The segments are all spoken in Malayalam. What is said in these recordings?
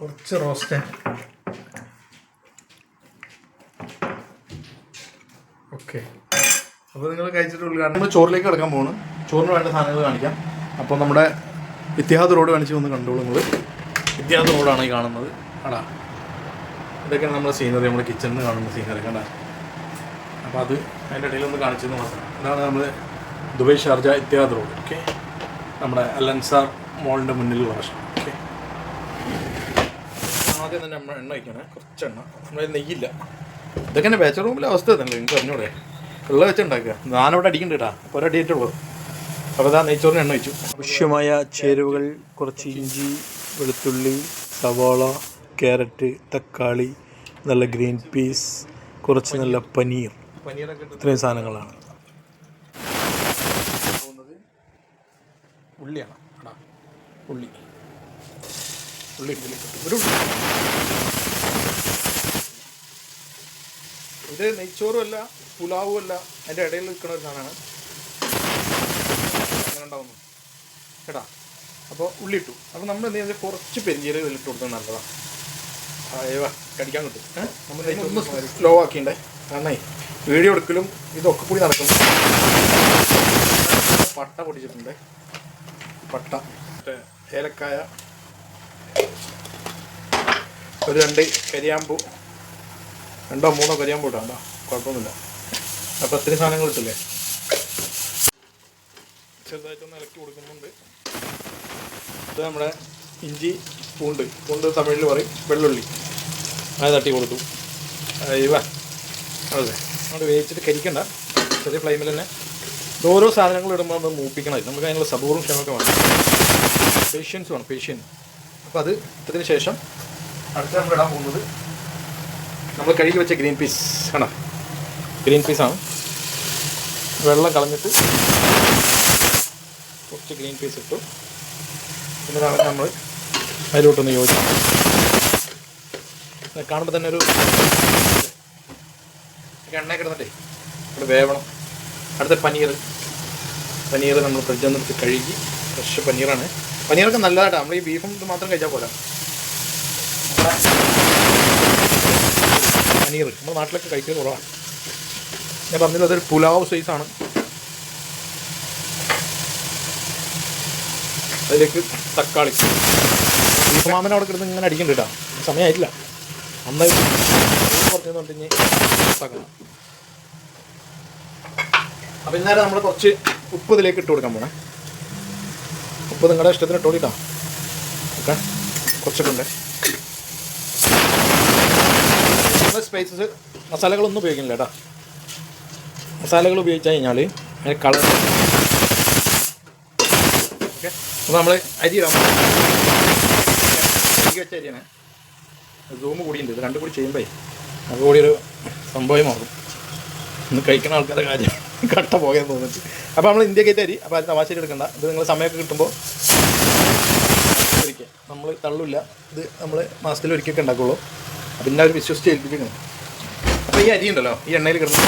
കുറച്ച് റോസ്റ്റ്. ഓക്കെ. അപ്പോൾ നിങ്ങൾ കഴിച്ചിട്ടുള്ളൂ നമ്മൾ ചോറിലേക്ക് കിടക്കാൻ പോകണം ചോറിന് വേണ്ട സാധനങ്ങൾ കാണിക്കാം. അപ്പോൾ നമ്മുടെ ഇത്തിഹാദ് റോഡ് കാണിച്ച് വന്ന് കണ്ടോളൂ നിങ്ങൾ ഇത്തിഹാദ് റോഡാണ് ഈ കാണുന്നത്. അടാ. ഇതൊക്കെയാണ് നമ്മുടെ സീനറി നമ്മുടെ കിച്ചണിൽ നിന്ന് കാണുന്ന സീനറി കണ്ട? അപ്പോൾ അത് അതിന്റെ ഇടയിൽ ഒന്ന് കാണിച്ചെന്ന് മാത്രം ഇതാണ് നമ്മൾ Dubai Sharjah Etihad road. Okay. നമ്മുടെ അലൻസാർ മോളിന്റെ മുന്നിലുള്ള വർഷം ആദ്യം തന്നെ നമ്മൾ എണ്ണ വയ്ക്കണേ കുറച്ച് എണ്ണ. നമ്മുടെ നെയ്യില്ല. ഇതൊക്കെ എന്റെ ബാച്ചർ റൂമിലെ അവസ്ഥ തന്നെ നിങ്ങൾക്ക് അറിഞ്ഞൂടെ? വെള്ളം വെച്ചുണ്ടാക്കുക ഞാനവിടെ അടിക്കണ്ട കേട്ടാ. അപ്പോൾ അപ്പോൾ ഇതാ നെയ്ച്ചോറിന് എണ്ണ വെച്ചു ആവശ്യമായ ചേരുവകൾ കുറച്ച് ഇഞ്ചി വെളുത്തുള്ളി സവാള ക്യാരറ്റ് തക്കാളി നല്ല ഗ്രീൻ പീസ് കുറച്ച് നല്ല പനീർ. ഇത്രയും സാധനങ്ങളാണ്. ഉള്ളിയാണ്. ഉള്ളി. ഉള്ളി ഇട്ടു. ഒരു ഇത് നെയ്ച്ചോറും അല്ല പുലാവും അല്ല അതിന്റെ ഇടയിൽ നിൽക്കുന്ന ഒരു സാധനമാണ്. അങ്ങനെ ഉണ്ടാവുന്നു. കേട്ടാ? അപ്പോൾ ഉള്ളിട്ടു അപ്പോൾ നമ്മൾ എന്ത് ചെയ്യുന്നത് കുറച്ച് പെരിഞ്ചീരകം ഇതിലിട്ട് കൊടുത്താൽ നല്ലതാണ് അയ്യോ കടിക്കാൻ കിട്ടും. നമ്മൾ ഒന്ന് സ്ലോ ആക്കിണ്ടേ കാരണം വീഡിയോ എടുക്കലും ഇതൊക്കെ കൂടി നടക്കും പട്ട പൊടിച്ചിട്ടുണ്ട് പട്ട. ഏലക്കായ. ഒരു രണ്ട് കരിയാമ്പൂ. രണ്ടോ മൂന്നോ കരിയാമ്പൂ ഇട്ടാണ്ടോ കുഴപ്പമൊന്നുമില്ല. അപ്പോൾ ഒത്തിരി സാധനങ്ങൾ ഇട്ടില്ലേ? ചെറുതായിട്ടൊന്ന് ഇളക്കി കൊടുക്കുന്നുണ്ട്. ഇത് നമ്മുടെ ഇഞ്ചി പൂണ്ട്. പൂണ്ട് തമിഴിൽ പറയും വെള്ളുള്ളി. അത് തട്ടി കൊടുത്തു. ഇവ. അതെ. നമ്മൾ വേവിച്ചിട്ട് കരിക്കണ്ട. ചെറിയ ഫ്ലെയിമിൽ തന്നെ. ഓരോ സാധനങ്ങളും ഇടുമ്പോൾ നമ്മൾ മൂപ്പിക്കണം. നമുക്ക് അതിനുള്ള സബൂറും ക്ഷമൊക്കെ വേണം. പേഷ്യൻസ് വേണം പേഷ്യൻ അപ്പോൾ അത് ഇട്ടതിന് ശേഷം അടുത്ത നമ്മൾ ഇടാൻ പോകുന്നത് നമ്മൾ കഴുകി വെച്ച ഗ്രീൻ പീസ് ആണ് ഗ്രീൻ പീസാണ് വെള്ളം കളഞ്ഞിട്ട് കുറച്ച് ഗ്രീൻ പീസ് ഇട്ടു. എന്നിട്ടാണ് നമ്മൾ അതിലോട്ടൊന്ന് യോജിക്കും കാണുമ്പോൾ തന്നെ ഒരു എണ്ണ കിടന്നിട്ടേ ഇവിടെ വേവണം. അടുത്ത പനീർ പനീർ നമ്മൾ ഫ്രിഡ്ജ് നിന്ന് എടുത്ത് കഴുകി ഫ്രഷ് പനീറാണ്. പനീറൊക്കെ നല്ലതായിട്ടാണ് നമ്മൾ ഈ ബീഫും ഇത് മാത്രം കഴിച്ചാൽ പോരാ. പനീർ നമ്മുടെ നാട്ടിലൊക്കെ കഴിക്കുന്നത് കുറവാണ്. ഞാൻ പറഞ്ഞത് അതൊരു പുലാവ് സൈസാണ്. അതിലേക്ക് തക്കാളി. ബീഫ് മാമൻ അവിടെ കിടന്ന് ഇങ്ങനെ അടിക്കണ്ട കേട്ടോ. സമയമായിട്ടില്ല നന്നായി അപ്പം ഇന്നേരം നമ്മൾ കുറച്ച് ഉപ്പ് ഇതിലേക്ക് ഇട്ട് കൊടുക്കാൻ പോണേ. ഉപ്പ് നിങ്ങളുടെ ഇഷ്ടത്തിന് ഇട്ടോളിട്ടാ ഓക്കെ? കുറച്ചൊക്കെ ഉണ്ട് സ്പൈസസ് മസാലകളൊന്നും ഉപയോഗിക്കുന്നില്ല കേട്ടോ മസാലകൾ ഉപയോഗിച്ച് കഴിഞ്ഞാൽ അതിന് കളർ ഓക്കെ? അപ്പോൾ നമ്മൾ അരി ഇടാൻ വെച്ച അരിയാണ്. സൂമ് കൂടിയുണ്ട്. ഇത് രണ്ടും കൂടി ചെയ്യുമ്പോൾ അത് കൂടി ഒരു സംഭവം മാറും. ഇന്ന് കഴിക്കുന്ന ആൾക്കാരുടെ കാര്യം. കട്ട പോകാൻ തോന്നിട്ട് അപ്പോൾ നമ്മൾ ഇന്ത്യ കയറ്റി അരി അപ്പോൾ അത് തമാശയിൽ എടുക്കണ്ട. ഇത് നിങ്ങൾ സമയമൊക്കെ കിട്ടുമ്പോൾ ഒരിക്കൽ നമ്മൾ തള്ളില്ല. ഇത് നമ്മൾ മാസത്തിൽ ഒരിക്കലൊക്കെ ഉണ്ടാക്കുള്ളൂ. അപ്പം പിന്നെ അവർ വിശ്വസിച്ച് ഏൽപ്പിക്കുന്നു അപ്പോൾ ഈ അരി ഉണ്ടല്ലോ ഈ എണ്ണയിൽ കിടന്ന്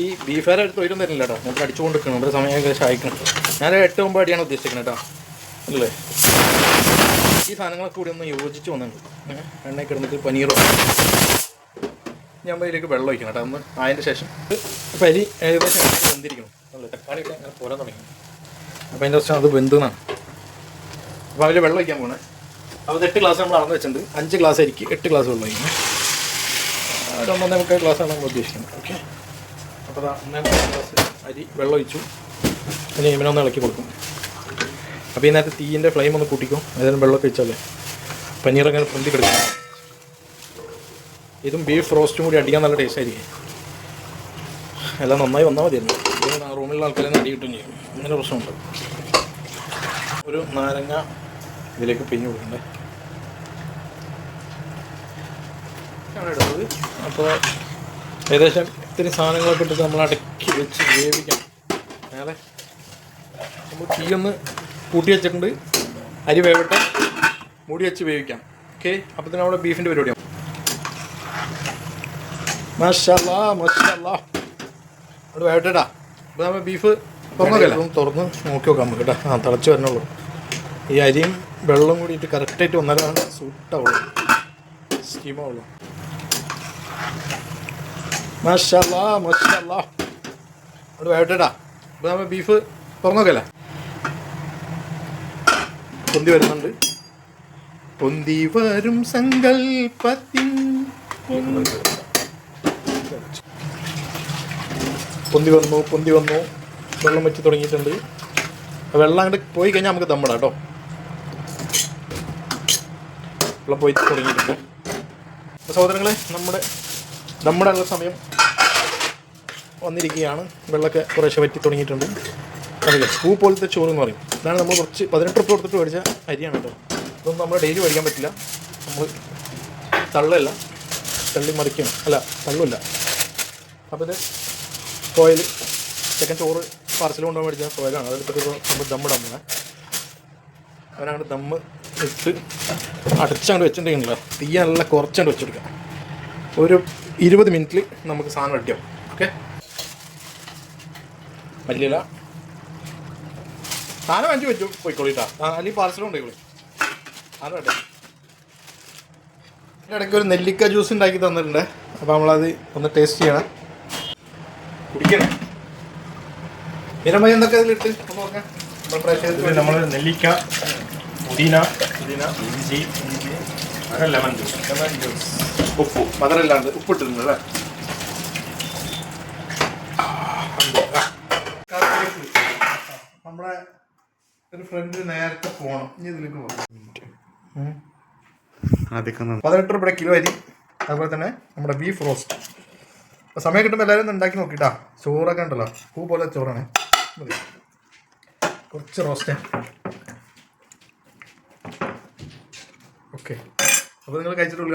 ഈ ബീഫേരെ ഒരു തൊഴിലും തരുന്നില്ല കേട്ടോ. നമുക്ക് അടിച്ചുകൊണ്ട് നിൽക്കണം നമ്മുടെ സമയം സഹായിക്കണം ഞാൻ എട്ട് ഒമ്പത് അടിയാണ് ഉദ്ദേശിക്കുന്നത് കേട്ടോ. അല്ലേ? ഈ സാധനങ്ങളൊക്കെ കൂടി ഒന്ന് യോജിച്ച് വന്നിട്ടുണ്ട്. എണ്ണയിൽ കിടന്നിട്ട് പനീറോ ഞാൻ ഇതിലേക്ക് വെള്ളം ഒഴിക്കണം കേട്ടോ. ഒന്ന് അതിന്റെ ശേഷം പരി അരി ഏകദേശം വെന്തിരിക്കണം അല്ലേ തക്കാളിയൊക്കെ അങ്ങനെ പോരാൻ തുടങ്ങി. അപ്പോൾ അതിന്റെ ശേഷം അത് വെന്തെന്നാണ് അപ്പോൾ അതിൽ വെള്ളം ഒഴിക്കാൻ പോകണേ അപ്പോൾ എട്ട് ഗ്ലാസ് നമ്മൾ അളന്ന് വെച്ചിട്ടുണ്ട്. അഞ്ച് ഗ്ലാസ് അരിക്ക് എട്ട് ഗ്ലാസ് വെള്ളം ഒഴിക്കണം. ഒരു ഒന്നൊന്നേ മുക്കാൽ ഗ്ലാസ്സാണ് നമ്മൾ ഉദ്ദേശിക്കുന്നത്. ഓക്കെ. അപ്പോൾ ഒന്നേ ഗ്ലാസ് അരി വെള്ളം ഒഴിച്ചു. അതിന് ഒന്ന് ഇളക്കി കൊടുക്കും. അപ്പോൾ ഈ നേരത്തെ തീയിന്റെ ഫ്ലെയിം ഒന്ന് കൂട്ടിക്കും. ഏതായാലും വെള്ളമൊക്കെ വെച്ചാലേ അങ്ങനെ പൊന്തി കിടക്കും. ഇതും ബീഫ് റോസ്റ്റും കൂടി അടിക്കാൻ നല്ല ടേസ്റ്റ് ആയിരിക്കും. എല്ലാം നന്നായി വന്നാൽ മതിയായിരുന്നു ഇത് റൂമിലുള്ള ആൾക്കാരെ അടി കിട്ടുകയും ചെയ്യും. അങ്ങനെ പ്രശ്നമുണ്ട്. ഒരു നാരങ്ങ ഇതിലേക്ക് പിഞ്ഞു കൊടുക്കണ്ടേ? അപ്പോൾ ഏകദേശം ഇത്തിരി സാധനങ്ങളൊക്കെ ഇട്ടിട്ട് നമ്മൾ അടക്കി വെച്ച് വേവിക്കണം അതെ നമ്മൾ തീ ഒന്ന് കൂട്ടി വെച്ചിട്ടുണ്ട്. അരി വേവട്ടെ. മൂടി വെച്ച് വേവിക്കാം. ഓക്കെ അപ്പോൾ തന്നെ അവിടെ ബീഫിന്റെ പരിപാടിയാണ് മഷാല്ലാ മഷാല്ലാ. അവിടെ വേവട്ടെടാ അപ്പോൾ നമ്മൾ ബീഫ് തുറന്നോക്കല്ലേ തുറന്ന് നോക്കി നോക്കാം നമുക്ക് കേട്ടോ. ആ തിളച്ച് വരണുള്ളൂ. ഈ അരിയും വെള്ളം കൂടിയിട്ട് കറക്റ്റായിട്ട് വന്നാലാണ് സൂട്ടാവുള്ളൂ സ്റ്റീമാവുള്ളൂ മഷാല്ലാ മഷാല്ലാ. അവിടെ വേട്ടടാ. അപ്പോൾ നമ്മൾ ബീഫ് തുറന്നോക്കല്ലേ പൊന്തി വരുന്നുണ്ട്. പൊന്തി വരും സങ്കൽപ്പത്തിൻ പൊന്തി- പൊന്തി വന്നു പൊന്തി വന്നു. വെള്ളം വെച്ച് തുടങ്ങിയിട്ടുണ്ട്. വെള്ളം അങ്ങോട്ട് പോയി കഴിഞ്ഞാൽ നമുക്ക് ദമ്മിടാം കേട്ടോ. വെള്ളം പോയി തുടങ്ങിയിട്ടുണ്ട്. സഹോദരങ്ങളെ നമ്മുടെ ഉള്ള സമയം വന്നിരിക്കുകയാണ്. വെള്ളമൊക്കെ കുറേശ്ശെ വറ്റി തുടങ്ങിയിട്ടുണ്ട്. അതെ പൂ പോലത്തെ ചോറ് എന്ന് പറയും. ഇതാണ് നമ്മൾ കുറച്ച് പതിനെട്ട് റുപ്പ് കൊടുത്തിട്ട് മേടിച്ച അരിയാണ് കേട്ടോ. ഇതൊന്നും നമ്മൾ ഡെയിലി മേടിക്കാൻ പറ്റില്ല. നമ്മൾ തള്ളല്ല. തള്ളി മറിക്കും അല്ല തള്ളില്ല. അപ്പോൾ ഇത് കോയിൽ ചിക്കൻ ചോറ് പാർസൽ കൊണ്ടുപോകാൻ മേടിച്ച കോയിലാണ്. അതെടുത്തിട്ട് ഇപ്പോൾ നമ്മൾ ദമ്മിടാൻ പോകുന്നത് അവനങ്ങോട്ട് ദമ്മ് ഇട്ട് അടച്ചങ്ങോട്ട് വെച്ചിട്ടുണ്ടെങ്കിലോ തീ നല്ല കുറച്ചങ്ങോട്ട് വെച്ചെടുക്കാം. ഒരു ഇരുപത് മിനിറ്റിൽ നമുക്ക് സാധനം റെഡിയാവും ഓക്കെ മല്ലിയില. സാധനം അഞ്ച് വെച്ചു പോയിക്കോളിട്ടാ. അല്ലെങ്കിൽ പാർസലും ഉണ്ടായിക്കോളി സാധനം റെഡി ഇടയ്ക്ക് ഒരു നെല്ലിക്ക ജ്യൂസ് ഉണ്ടാക്കി തന്നിട്ടുണ്ട്. അപ്പോൾ നമ്മളത് ഒന്ന് ടേസ്റ്റ് ചെയ്യണം. കുടിക്കണം? നിരമയ എന്തൊക്കെ അതിലിട്ട് ഒന്ന് നോക്കാം. നമ്മൾ നെല്ലിക്ക പുതിന പുതിന ഇഞ്ചി അങ്ങനെ ലെമൺ ജ്യൂസ് ലെമൺ ജ്യൂസ് ഉപ്പ്. മധുരമില്ലാണ്ട് ഉപ്പിട്ടിട്ടുണ്ട് അല്ലേ? നമ്മുടെ ഒരു ഫ്രണ്ട് നേരത്തെ പോകണം ഇനി ഇതിലേക്ക് പോകണം അതൊക്കെ പതിനെട്ട് രൂപയുടെ കിലോ അരി അതുപോലെ തന്നെ നമ്മുടെ ബീഫ് റോസ്റ്റ് അപ്പോൾ സമയം കിട്ടുമ്പോൾ എല്ലാവരും ഉണ്ടാക്കി നോക്കിട്ടാ. ചോറൊക്കെ ഉണ്ടല്ലോ. പൂ പോലെ ചോറാണ്. കുറച്ച് റോസ്റ്റ് ഓക്കെ അപ്പോൾ നിങ്ങൾ കഴിച്ചിട്ടുള്ള